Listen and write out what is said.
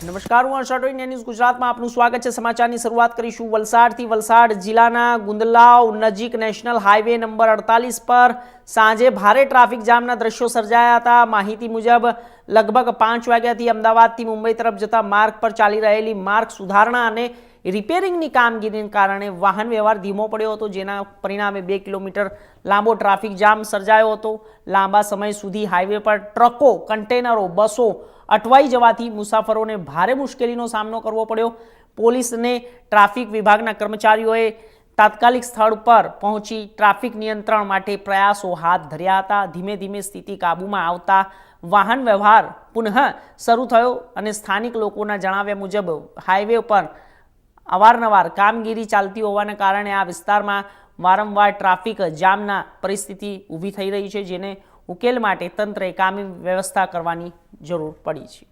નમસ્કાર હું Rathod, India news ગુજરાતમાં આપનું સ્વાગત છે. સમાચારની શરૂઆત કરીશું વલસાડથી. વલસાડ જિલ્લાના ગુંદલાવ નજીક નેશનલ હાઈવે નંબર અડતાલીસ પર સાંજે ભારે ટ્રાફિક જામના દ્રશ્યો સર્જાયા હતા. માહિતી મુજબ લગભગ પાંચ વાગ્યાથી અમદાવાદથી મુંબઈ તરફ જતા માર્ગ પર ચાલી રહેલી માર્ગ સુધારણા અને રિપેરિંગની કામગીરીને કારણે વાહન વ્યવહાર ધીમો પડ્યો હતો, જેના પરિણામે બે કિલોમીટર લાંબો ટ્રાફિક જામ સર્જાયો હતો. લાંબા સમય સુધી હાઈવે પર ટ્રકો, કન્ટેનરો, બસો અટવાઈ જવાથી મુસાફરોને ભારે મુશ્કેલીનો સામનો કરવો પડ્યો. પોલીસને ટ્રાફિક વિભાગના કર્મચારીઓએ તાત્કાલિક સ્થળ પર પહોંચી ટ્રાફિક નિયંત્રણ માટે પ્રયાસો હાથ ધર્યા હતા. ધીમે ધીમે સ્થિતિ કાબૂમાં આવતા વાહન વ્યવહાર પુનઃ શરૂ થયો અને સ્થાનિક લોકોના જણાવ્યા મુજબ હાઈવે પર અવારનવાર કામગીરી ચાલતી હોવાના કારણે આ વિસ્તારમાં વારંવાર ટ્રાફિક જામના પરિસ્થિતિ ઊભી થઈ રહી છે, જેને ઉકેલ માટે તંત્રએ કામી વ્યવસ્થા કરવાની જરૂર પડી છે.